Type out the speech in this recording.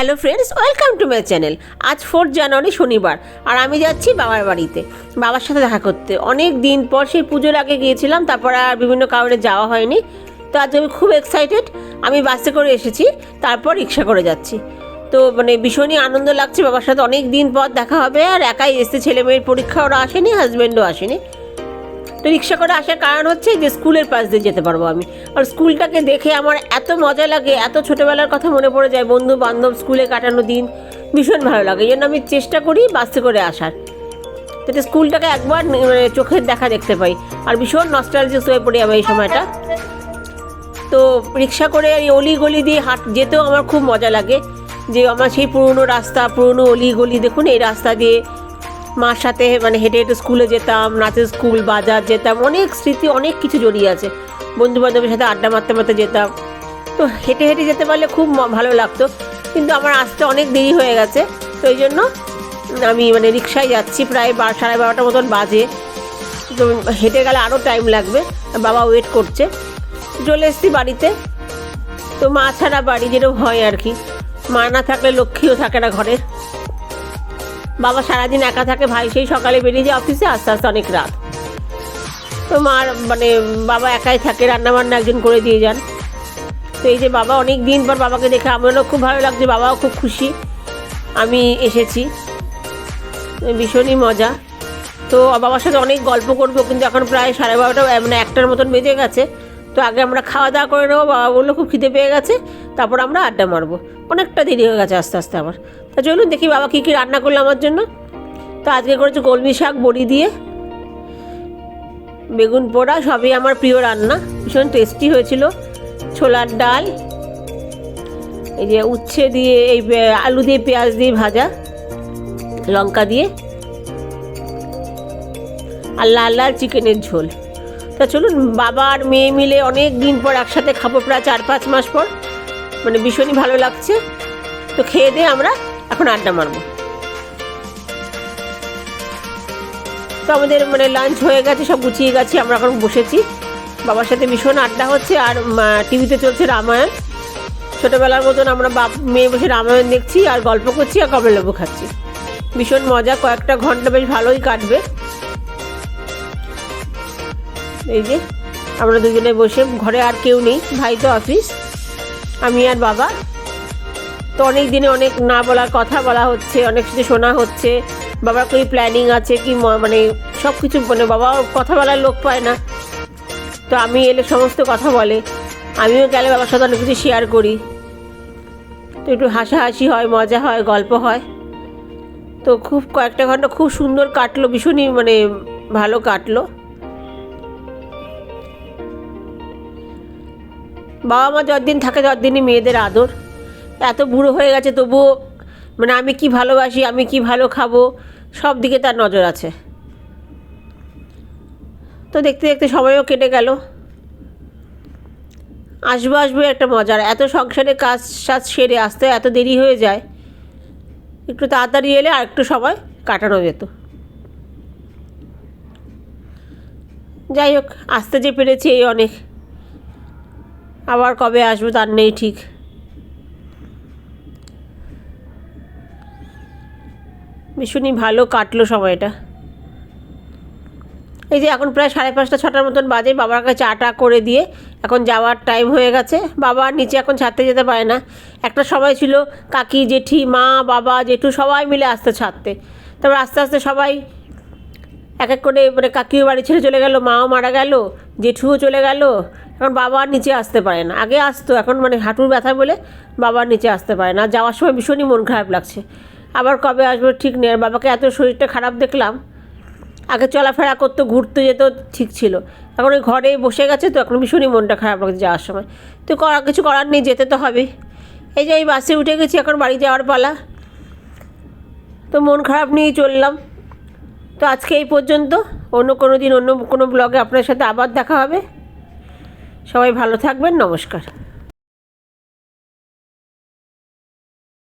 Hello friends, welcome to my channel. আজ fourth জানুয়ারি, শনিবার, আর আমি যাচ্ছি বাবার বাড়িতে। বাবার সাথে দেখা করতে। অনেক দিন পর সেই পুজোর আগে গিয়েছিলাম, তারপর আর বিভিন্ন কারণে যাওয়া হয়নি। তো আজ আমি খুব এক্সাইটেড আমি বাসে করে এসেছি, তারপর রিক্সা করে যাচ্ছি। তো মানে ভীষণই আনন্দ লাগছে বাবার সাথে। অনেক দিন পর দেখা হবে, আর একাই এসে ছেলে মেয়ের পরীক্ষা, ওরা আসেনি হাজব্যান্ডও আসেনি। তো রিক্সা করে আসার কারণ হচ্ছে যে স্কুলের পাশ দিয়ে যেতে পারব আমি। আর স্কুলটাকে দেখে আমার এত মজা লাগে, এত ছোটোবেলার কথা মনে পড়ে যায় বন্ধু বান্ধব স্কুলে কাটানো দিন। ভীষণ ভালো লাগে, এই জন্য আমি চেষ্টা করি বাসে করে আসার। যাতে স্কুলটাকে একবার মানে চোখের দেখা দেখতে পাই। আর ভীষণ নস্টালজিয়াস হয়ে পড়ি আমি এই সময়টা। তো রিক্সা করে এই অলি গলি দিয়ে হাঁট, যেতেও আমার খুব মজা লাগে। যে আমার সেই পুরনো রাস্তা, পুরনো অলি গলি দেখুন এই রাস্তা দিয়ে মার সাথে মানে হেঁটে হেঁটে স্কুলে যেতাম নাচের স্কুল, বাজার যেতাম, অনেক স্মৃতি, অনেক কিছু জড়িয়ে আছে। বন্ধু বান্ধবের সাথে আড্ডা মারতে মারতে যেতাম। তো হেঁটে হেঁটে যেতে পারলে খুব ভালো লাগতো। কিন্তু আমার আসতে অনেক দেরি হয়ে গেছে, তো এই জন্য আমি মানে রিক্সায় যাচ্ছি প্রায় বার সাড়ে বারোটার মতন বাজে। তো হেঁটে গেলে আরও টাইম লাগবে, বাবা ওয়েট করছে। চলে এসেছি বাড়িতে। তো মা ছাড়া বাড়ি যেরকম হয় আর কি। মা না থাকলে লক্ষ্মীও থাকে না ঘরের বাবা সারাদিন একা থাকে, ভাই সেই সকালে বেরিয়ে যায় অফিসে আস্তে আস্তে অনেক রাত। তো মার মানে বাবা একাই থাকে রান্না বান্না একজন করে দিয়ে যান। তো এই যে বাবা অনেক দিন পর বাবাকে দেখে আমারও খুব ভালো লাগছে, বাবাও খুব খুশি। আমি এসেছি। ভীষণই মজা। তো বাবার সাথে অনেক গল্প করব, কিন্তু এখন প্রায় সাড়ে বারোটা মানে একটার মতন বেজে গেছে। তো আগে আমরা খাওয়া দাওয়া করে নেব, বাবা বলল খুব খিদে পেয়ে গেছে, তারপর আমরা আড্ডা মারবো। অনেকটা দেরি হয়ে গেছে আস্তে আস্তে আবার। তা চলুন দেখি বাবা কী কী রান্না করল আমার জন্য। তো আজকে করেছে কলমি শাক, বড়ি দিয়ে। বেগুন পোড়া, সবই আমার প্রিয় রান্না। ভীষণ টেস্টি হয়েছিল। ছোলার ডাল, এই যে উচ্ছে দিয়ে, এই আলু দিয়ে, পেঁয়াজ দিয়ে ভাজা, লঙ্কা দিয়ে। আর লাল লাল চিকেনের ঝোল। তা চলুন, বাবা আর মেয়ে মিলে অনেক দিন পর একসাথে খাব, প্রায় চার পাঁচ মাস পর। মানে ভীষণই ভালো লাগছে। তো খেয়ে দিয়ে আমরা এখন আড্ডা মারবো। তো আমাদের মানে লাঞ্চ হয়ে গেছে, সব গুছিয়ে গেছি, আমরা এখন বসেছি। বাবার সাথে ভীষণ আড্ডা হচ্ছে আর টিভিতে চলছে রামায়ণ। ছোটোবেলার মতন আমরা বাপ, মেয়ে বসে রামায়ণ দেখছি আর গল্প করছি আর কমলা লেবু খাচ্ছি। ভীষণ মজা, কয়েকটা ঘণ্টা বেশ ভালোই কাটবে। এই যে, আমরা দুজনে বসে, ঘরে আর কেউ নেই, ভাই তো অফিস আমি আর বাবা। তো অনেক দিনে অনেক না বলার কথা বলা হচ্ছে, অনেক কিছু শোনা হচ্ছে। বাবার কি প্ল্যানিং আছে, কি মানে সব কিছু মানে বাবা কথা বলার লোক পায় না। তো আমি এলে সমস্ত কথা বলে। আমিও গেলে বাবার সাথে অনেক কিছু শেয়ার করি। তো একটু হাসাহাসি হয়, মজা হয়, গল্প হয়। তো খুব কয়েকটা ঘণ্টা খুব সুন্দর কাটলো, ভীষণই মানে ভালো কাটলো। বাবা মা যতদিন থাকে ততদিনই মেয়েদের আদর। এত বুড়ো হয়ে গেছে তবুও মানে আমি কি ভালোবাসি, আমি কি ভালো খাব, সব দিকে তার নজর আছে। তো দেখতে দেখতে সময়ও কেটে গেল। আসব আসব একটা মজার, এত সংসারে কাজ সাজ সেরে আসতে এত দেরি হয়ে যায়, একটু তাড়াতাড়ি এলে আর একটু সময় কাটানো যেত। যাই হোক, আসতে যে পেরেছি এই অনেক। আবার কবে আসব তার নেই ঠিক। ভীষণই ভালো কাটলো সময়টা। এই যে এখন প্রায় সাড়ে পাঁচটা, ছটার মতন বাজে, বাবার কাছে চাটা করে দিয়ে এখন যাওয়ার টাইম হয়ে গেছে। বাবা নিচে এখন ছাড়তে যেতে পারে না। একটা সময় ছিল কাকি, জেঠি, মা, বাবা, জেঠু সবাই মিলে আসতে ছাড়তে তারপর আস্তে আস্তে সবাই এক এক করে মানে কাকিও বাড়ি ছেড়ে চলে গেল, মাও মারা গেল, জেঠুও চলে গেল। এখন বাবা নিচে আসতে পারে না। আগে আসতো, এখন মানে হাঁটুর ব্যথা বলে বাবা আর নিচে আসতে পারে না। যাওয়ার সময় ভীষণই মন খারাপ লাগছে। আবার কবে আসব ঠিক নেই। আর বাবাকে এত শরীরটা খারাপ দেখলাম, আগে চলাফেরা করতো, ঘুরতে যেত, ঠিক ছিল। এখন ওই ঘরে বসে গেছে তো, এখন ভীষণই মনটা খারাপ লাগছে যাওয়ার সময়। তো করা, কিছু করার নেই, যেতে তো হবে এই যে এই বাসে উঠে গেছি, এখন বাড়ি যাওয়ার পালা। তো মন খারাপ নিয়েই চললাম। তো আজকে এই পর্যন্ত, অন্য কোনো দিন, অন্য কোনো ব্লগে আপনার সাথে আবার দেখা হবে। সবাই ভালো থাকবেন, নমস্কার।